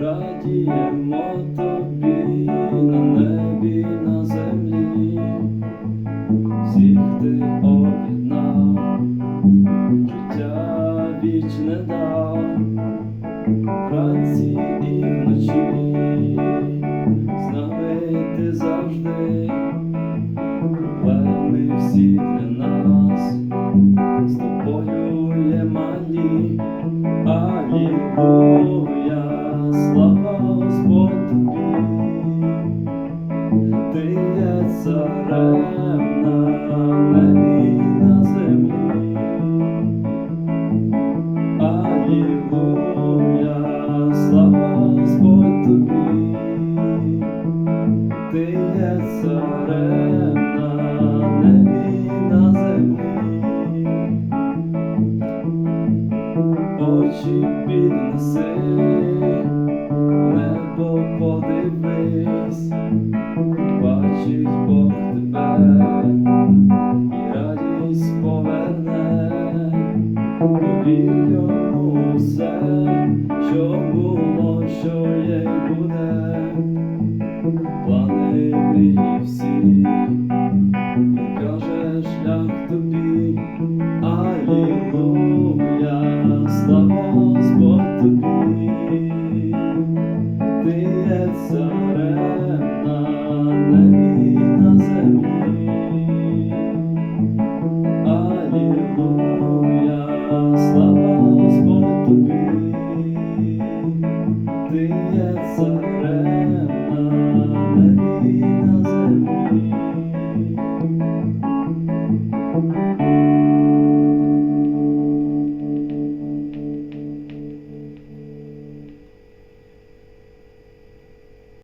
Радіємо тобі на небі, на землі, всіх ти об'єднав, вічне дав, вночі, з завжди, проблеми всі для нас, з тобою є малі. Алілуя, слава Господь тобі, ти є царем на небі Очі піднеси, небо подивись, бачить Бог тебе, і радість поверне, повір йому все, що було, Слава Господь тобі, ти є царем